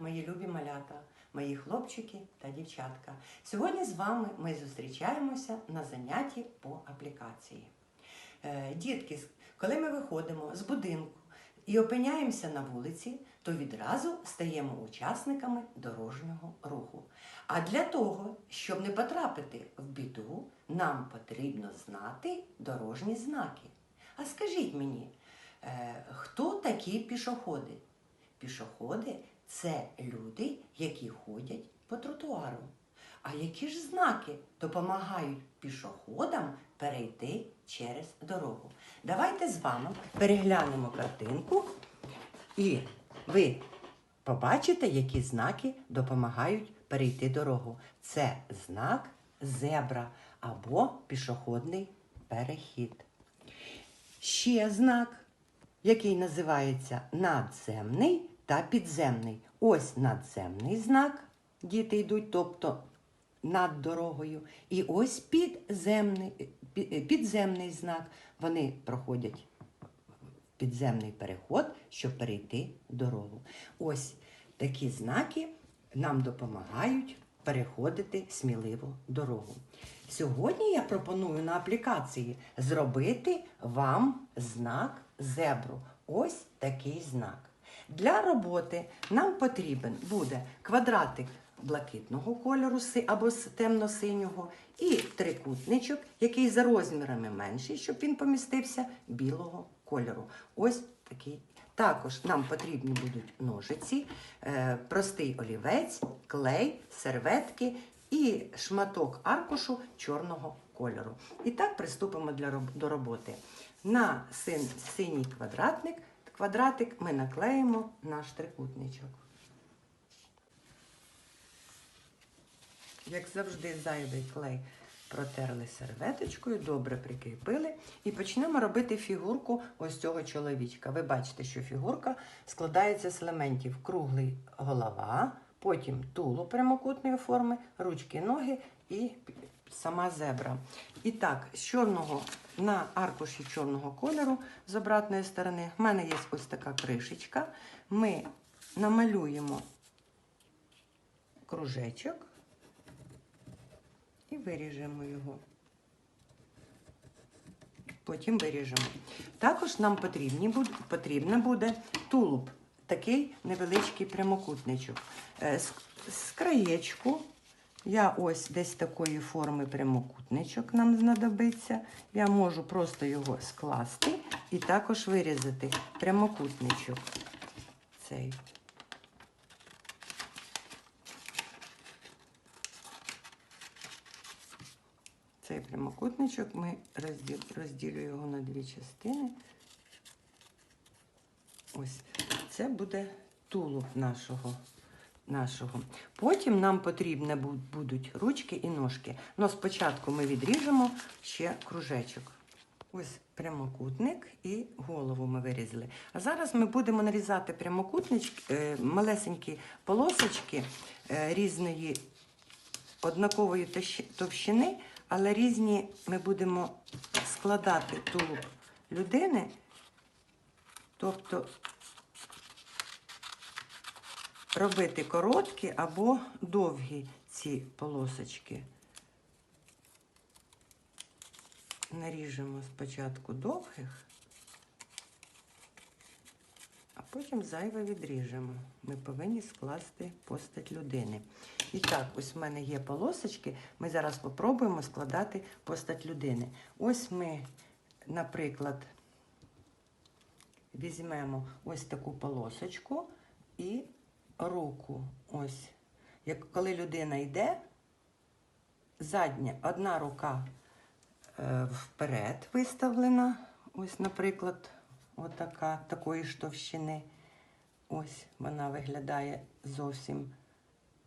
мої любі малята, мої хлопчики та дівчатка. Сьогодні з вами ми зустрічаємося на занятті по аплікації. Е, Дітки, коли ми виходимо з будинку і опиняємося на вулиці, то відразу стаємо учасниками дорожнього руху. А для того, щоб не потрапити в біду, нам потрібно знати дорожні знаки. А скажіть мені, е, хто такі пішоходи? Пішоходи це люди, які ходять по тротуару. А які ж знаки допомагають пішоходам перейти через дорогу? Давайте з вами переглянемо картинку, і ви побачите, які знаки допомагають перейти дорогу. Це знак зебра або пішохідний перехід. Ще знак, який називається надземний та підземний. Ось надземний знак. Діти йдуть, тобто над дорогою. І ось підземний, підземний знак. Вони проходять підземний переход, щоб перейти дорогу. Ось такі знаки нам допомагають переходити сміливо дорогу. Сьогодні я пропоную на аплікації зробити вам знак зебру. Ось такий знак. Для роботи нам потрібен буде квадратик блакитного кольору або темно-синього, і трикутничок, який за розмірами менший, щоб він помістився білого кольору. Ось такий. Також нам потрібні будуть ножиці, е, простий олівець, клей, серветки і шматок аркушу чорного кольору. І так приступимо до роботи. На син, синій квадратник, квадратик ми наклеїмо наш трикутничок. Як завжди, зайвий клей протерли серветочкою, добре прикріпили і почнемо робити фігурку ось цього чоловічка. Ви бачите, що фігурка складається з елементів круглий голова, потім тулу прямокутної форми, ручки, ноги і сама зебра. І так, з чорного на аркуші чорного кольору з обратної сторони в мене є ось така кришечка. Ми намалюємо кружечок і виріжемо його. Потім виріжемо. Також нам потрібно буде тулуб, такий невеличкий прямокутничок. Е, з краєчку я ось десь такої форми прямокутничок нам знадобиться. Я можу просто його скласти і також вирізати прямокутничок. Цей. Цей прямокутничок ми розділ, розділю його на дві частини. Ось це буде тулуб нашого. Нашого. Потім нам потрібні будуть ручки і ножки. Но спочатку ми відріжемо ще кружечок. Ось прямокутник і голову ми вирізали. А зараз ми будемо нарізати прямокутнички, е, малесенькі полосочки е, різної однакової товщини, але різні ми будемо складати тулуб людини, тобто робити короткі або довгі ці полосочки. Наріжемо спочатку довгих, а потім зайве відріжемо. Ми повинні скласти постать людини. І так, ось в мене є полосочки. Ми зараз спробуємо складати постать людини. Ось ми, наприклад, візьмемо ось таку полосочку і руку. Ось. Як коли людина йде, задня одна рука е, вперед виставлена. Ось, наприклад, отака, такої ж товщини. Ось вона виглядає зовсім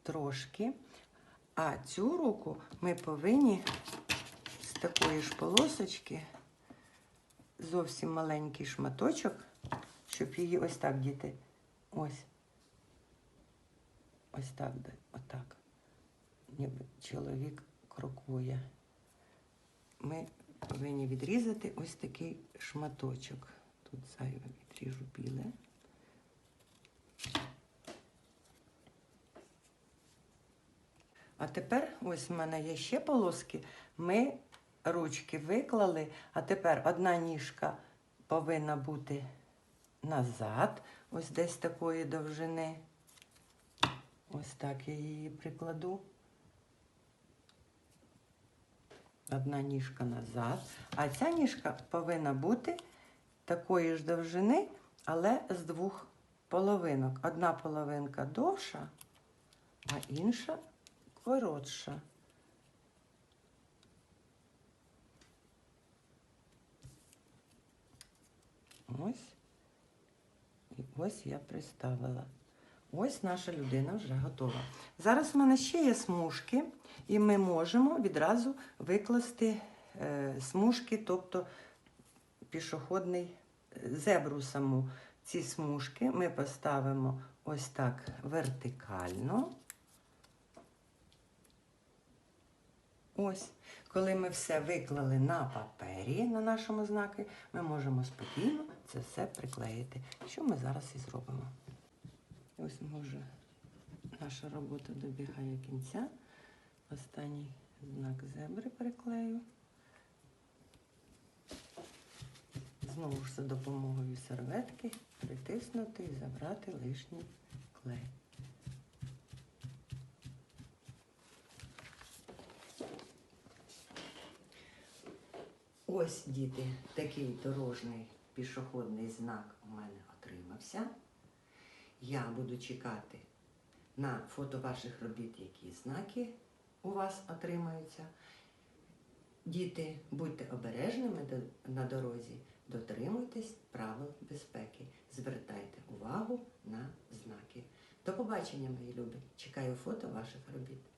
трошки. А цю руку ми повинні з такої ж полосочки, зовсім маленький шматочок, щоб її ось так, діти, ось. Ось так, отак. Ніби чоловік крокує. Ми повинні відрізати ось такий шматочок. Тут зайве відріжу біле. А тепер, ось в мене є ще полоски. Ми ручки виклали, а тепер одна ніжка повинна бути назад, ось десь такої довжини. Ось так я її прикладу. Одна ніжка назад. А ця ніжка повинна бути такої ж довжини, але з двох половинок. Одна половинка довша, а інша коротша. Ось. І ось я приставила. Ось наша людина вже готова. Зараз в мене ще є смужки, і ми можемо відразу викласти е, смужки, тобто пішохідний е, зебру саму. Ці смужки ми поставимо ось так вертикально. Ось, коли ми все виклали на папері, на нашому знаку, ми можемо спокійно це все приклеїти, що ми зараз і зробимо. Ось може наша робота добігає кінця. Останній знак зебри приклею. Знову ж за допомогою серветки притиснути і забрати лишній клей. Ось, діти, такий дорожній пішохідний знак у мене отримався. Я буду чекати на фото ваших робіт, які знаки у вас отримаються. Діти, будьте обережними на дорозі, дотримуйтесь правил безпеки, звертайте увагу на знаки. До побачення, мої любі. Чекаю фото ваших робіт.